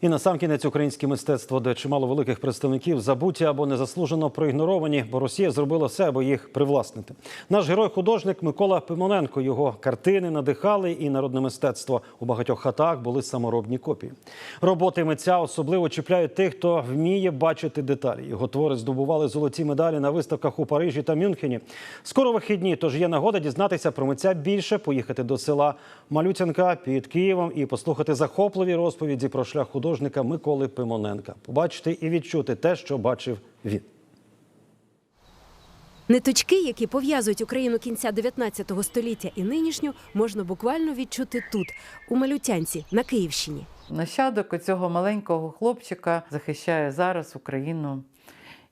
І насамкінець українське мистецтво, де чимало великих представників забуті або незаслужено проігноровані, бо Росія зробила все, аби їх привласнити. Наш герой-художник Микола Пимоненко. Його картини надихали і народне мистецтво у багатьох хатах були саморобні копії. Роботи митця особливо чіпляють тих, хто вміє бачити деталі. Його твори здобували золоті медалі на виставках у Парижі та Мюнхені. Скоро вихідні, тож є нагода дізнатися про митця більше, поїхати до села Малютянка під Києвом і послухати захопливі розповіді про шлях художника Миколи Пимоненка. Побачити і відчути те, що бачив він. Ниточки, які пов'язують Україну кінця 19 століття і нинішню, можна буквально відчути тут, у Малютянці, на Київщині. Нащадок оцього маленького хлопчика захищає зараз Україну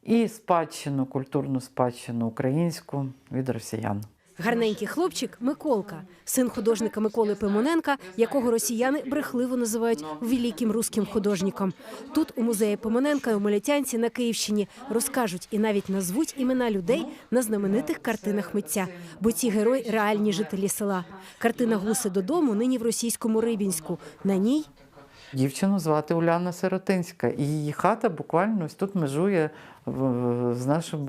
і спадщину, культурну спадщину українську від росіян. Гарненький хлопчик Миколка, син художника Миколи Пимоненка, якого росіяни брехливо називають великим руським художником. Тут у музеї Пимоненка у Малютянці на Київщині розкажуть і навіть назвуть імена людей на знаменитих картинах митця, бо ці герої реальні жителі села. Картина Гуси додому нині в російському Рибінську. На ній Дівчину звати Уляна Сиротинська, і її хата буквально ось тут межує з нашим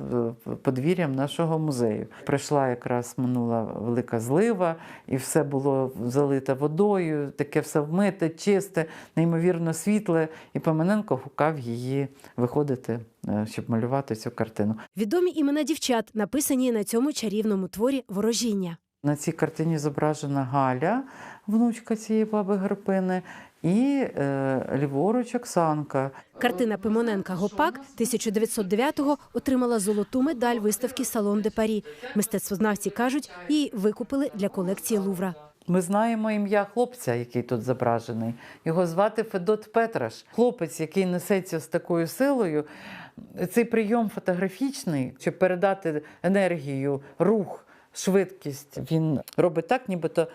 подвір'ям нашого музею. Прийшла якраз минула велика злива, і все було залите водою, таке все вмите, чисте, неймовірно світле. І Пимененко гукав її виходити, е, щоб малювати цю картину. відомі імена дівчат, написані на цьому чарівному творі Ворожіння. На цій картині зображена Галя, внучка цієї баби Грипини, і е, ліворуч Оксанка. Картина Пимоненка Гопак 1909-го отримала золоту медаль виставки Салон де Парі. Мистецтвознавці кажуть, її викупили для колекції Лувра. Ми знаємо ім'я хлопця, який тут зображений. Його звати Федот Петраш. Хлопець, який несеться з такою силою. Цей прийом фотографічний, щоб передати енергію, рух, швидкість. Він робить так, нібито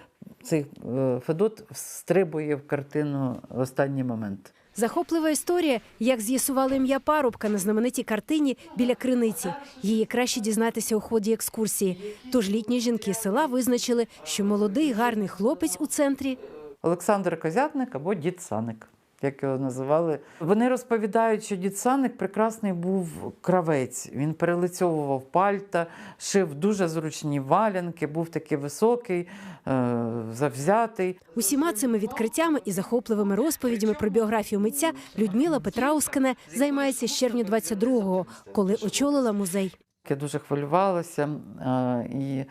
цей е, Федот встрибує в картину в останній момент. Захоплива історія, як з'ясували ім'я парубка на знаменитій картині біля криниці. Її краще дізнатися у ході екскурсії. Тож літні жінки села визначили, що молодий гарний хлопець у центрі Олександр Козятник або дід Саник, як його називали. Вони розповідають, що дід Саник прекрасний був кравець. Він перелицьовував пальта, шив дуже зручні валянки, був такий високий, е, завзятий. Усіма цими відкриттями і захопливими розповідями про біографію митця Людмила Петраускене займається з червня 22-го, коли очолила музей. Я дуже хвилювалася. е, І,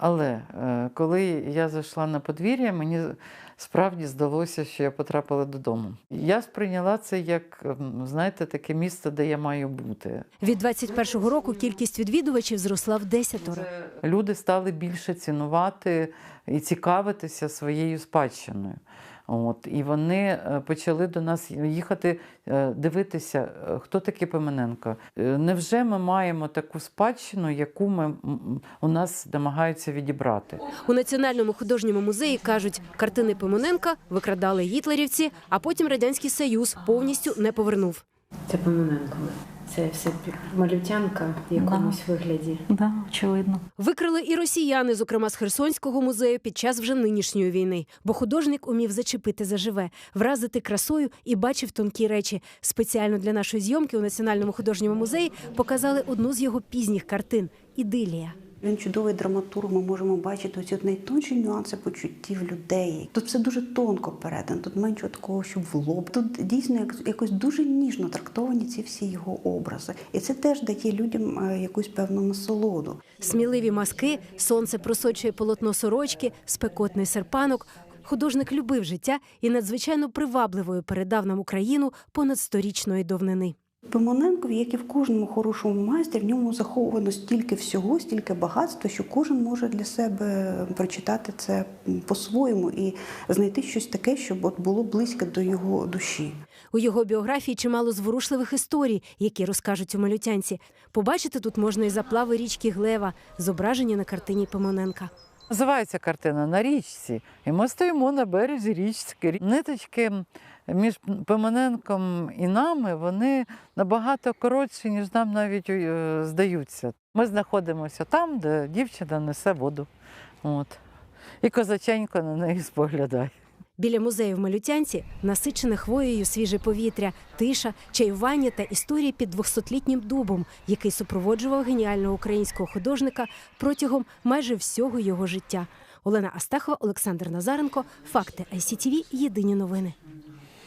але е, коли я зайшла на подвір'я, мені справді здалося, що я потрапила додому. Я сприйняла це як, ем, знаєте, таке місце, де я маю бути. Від 21-го року кількість відвідувачів зросла в десятеро. Люди стали більше цінувати і цікавитися своєю спадщиною. От, і вони е, почали до нас їхати е, дивитися, е, хто такий Пимененко. Невже ми маємо таку спадщину, яку ми, у нас намагаються відібрати? У Національному художньому музеї кажуть, картини Пимоненка викрадали гітлерівці, а потім радянський союз повністю не повернув. Це Пимоненкове. Це все малютянка в якомусь вигляді. Да, очевидно. Викрили і росіяни, зокрема з Херсонського музею, під час вже нинішньої війни. Бо художник умів зачепити заживе, вразити красою і бачив тонкі речі. Спеціально для нашої зйомки у Національному художньому музеї показали одну з його пізніх картин Ідилія. Він чудовий драматург. Ми можемо бачити оці найтонші нюанси почуттів людей. Тут все дуже тонко передано, тут менше такого, що в лоб. Тут дійсно як- якось дуже ніжно трактовані ці всі його образи, і це теж дає людям е, якусь певну насолоду. Сміливі маски, сонце просочує полотно сорочки, спекотний серпанок. Художник любив життя і надзвичайно привабливою передав нам Україну понад сторічної давнини. Пимоненко, як і в кожному хорошому майстрі, в ньому заховано стільки всього, стільки багатства, що кожен може для себе прочитати це по-своєму і знайти щось таке, щоб от було близьке до його душі. У його біографії чимало зворушливих історій, які розкажуть у малютянці. Побачити тут можна і заплави річки Глева, зображені на картині Пимоненка. Називається картина на річці, і ми стоїмо на березі річки. Ниточки між Пимоненком і нами вони набагато коротші, ніж нам навіть е, здаються. Ми знаходимося там, де дівчина несе воду. От. І козаченько на неї споглядає. Біля музею в Малютянці насичене хвоєю свіже повітря, тиша, чаювання та історії під 200-літнім дубом, який супроводжував геніального українського художника протягом майже всього його життя. Олена Астахова, Олександр Назаренко. Факти ICTV. Єдині новини.